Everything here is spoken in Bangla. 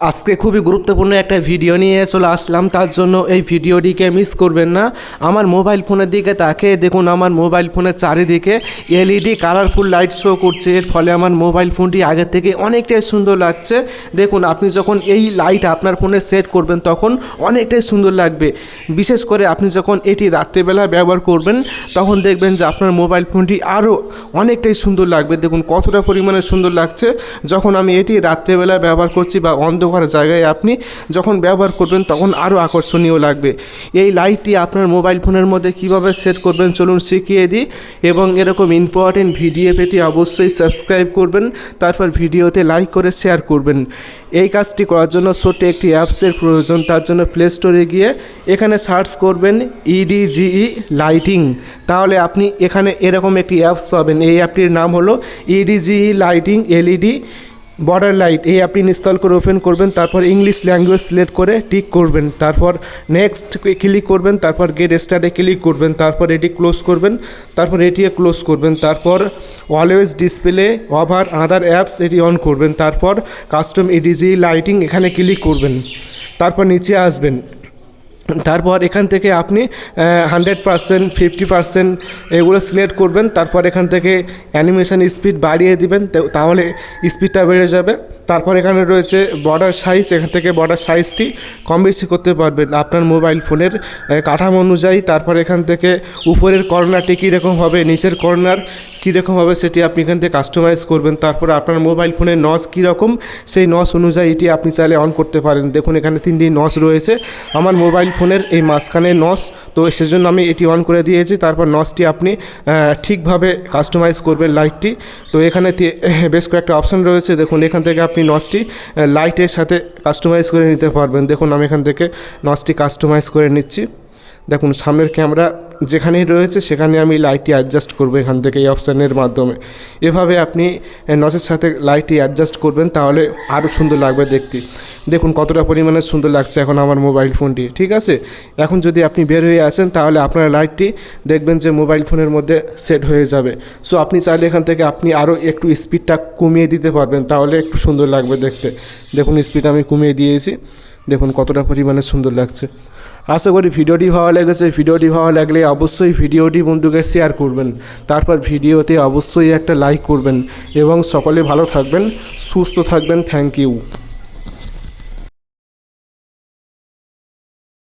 আজকে খুবই গুরুত্বপূর্ণ একটা ভিডিও নিয়ে চলে আসলাম। তার জন্য এই ভিডিওটিকে মিস করবেন না। আমার মোবাইল ফোনের দিকে তাকিয়ে দেখুন, আমার মোবাইল ফোনের চারিদিকে এলইডি কালারফুল লাইট শো করছে। এর ফলে আমার মোবাইল ফোনটি আগের থেকে অনেকটাই সুন্দর লাগছে। দেখুন, আপনি যখন এই লাইট আপনার ফোনে সেট করবেন, তখন অনেকটাই সুন্দর লাগবে। বিশেষ করে আপনি যখন এটি রাত্রেবেলা ব্যবহার করবেন, তখন দেখবেন যে আপনার মোবাইল ফোনটি আরও অনেকটাই সুন্দর লাগবে। দেখুন, কতটা পরিমাণে সুন্দর লাগছে। যখন আমি এটি রাত্রেবেলা ব্যবহার করছি বা অন্ধকার জায়গায় আপনি যখন ব্যবহার করবেন তখন আরও আকর্ষণীয় লাগবে। এই লাইটটি আপনার মোবাইল ফোনের মধ্যে কীভাবে সেট করবেন চলুন শিখিয়ে দিই এবং এরকম ইম্পর্টেন্ট ভিডিও পেতে অবশ্যই সাবস্ক্রাইব করবেন, তারপর ভিডিওতে লাইক করে শেয়ার করবেন। এই কাজটি করার জন্য ছোট্ট একটি অ্যাপসের প্রয়োজন, তার জন্য প্লে স্টোরে গিয়ে এখানে সার্চ করবেন E ইডিজিই লাইটিং তাহলে আপনি এখানে এরকম একটি অ্যাপস পাবেন। এই অ্যাপটির নাম হলো E E D G E lighting LED border light এই আপনি ইনস্টল করে ওপেন করবেন, তারপর ইংলিশ ল্যাঙ্গুয়েজ সিলেক্ট করে টিক করবেন, তারপর নেক্সট ক্লিক করবেন, তারপর গেট স্টার্টে ক্লিক করবেন, তারপর এটি ক্লোজ করবেন, তারপর এটিও ক্লোজ করবেন, তারপর always display over other apps এটি অন করবেন, তারপর কাস্টম এডিজি লাইটিং এখানে ক্লিক করবেন, তারপর নিচে আসবেন। তারপর এখান থেকে আপনি হান্ড্রেড পারসেন্ট ফিফটি পারসেন্ট এগুলো সিলেক্ট করবেন। তারপর এখান থেকে অ্যানিমেশন স্পিড বাড়িয়ে দিবেন। তাহলে স্পিডটা বেড়ে যাবে। তারপর এখানে রয়েছে বর্ডার সাইজ এখান থেকে বর্ডার সাইজটি কম বেশি করতে পারবেন আপনার মোবাইল ফোনের কাঠামো অনুযায়ী। তারপর এখান থেকে উপরের কর্নারটি কীরকম হবে, নিচের কর্নার কীরকম হবে সেটি আপনি এখান থেকে কাস্টমাইজ করবেন, তারপর আপনার মোবাইল ফোনের নস কীরকম, সেই নস অনুযায়ী এটি আপনি চাইলে অন করতে পারেন। দেখুন, এখানে তিনটি নস রয়েছে। আমার মোবাইল ফোনের এই মাঝখানে নস তো সেজন্য আমি এটি অন করে দিয়েছি। তারপর নসটি আপনি ঠিকভাবে কাস্টমাইজ করবেন লাইটটি তো এখানে বেশ কয়েকটা অপশান রয়েছে। দেখুন, এখান থেকে আপনি নসটি লাইটের সাথে কাস্টমাইজ করে নিতে পারবেন। দেখুন, আমি এখান থেকে নসটি কাস্টমাইজ করে নিচ্ছি। দেখুন, সামনের ক্যামেরা যেখানেই রয়েছে, সেখানে আমি লাইটটি অ্যাডজাস্ট করব এখান থেকে এই অপশানের মাধ্যমে। এভাবে আপনি নচের সাথে লাইটটি অ্যাডজাস্ট করবেন, তাহলে আরও সুন্দর লাগবে দেখতে। দেখুন, কতটা পরিমাণে সুন্দর লাগছে এখন আমার মোবাইল ফোনটি ঠিক আছে? এখন যদি আপনি বের হয়ে আসেন, তাহলে আপনার লাইটটি দেখবেন যে মোবাইল ফোনের মধ্যে সেট হয়ে যাবে। সো আপনি চাইলে এখান থেকে আপনি আরও একটু স্পিডটা কমিয়ে দিতে পারবেন, তাহলে একটু সুন্দর লাগবে দেখতে। দেখুন স্পিড আমি কমিয়ে দিয়েছি। দেখুন, কতটা পরিমাণে সুন্দর লাগছে। আশা করি ভিডিওটি ভালো লেগেছে। ভিডিওটি ভালো লাগলে অবশ্যই ভিডিওটি বন্ধুকে শেয়ার করবেন। তারপর ভিডিওতে অবশ্যই একটা লাইক করবেন। এবং সকলে ভালো থাকবেন, সুস্থ থাকবেন। Thank you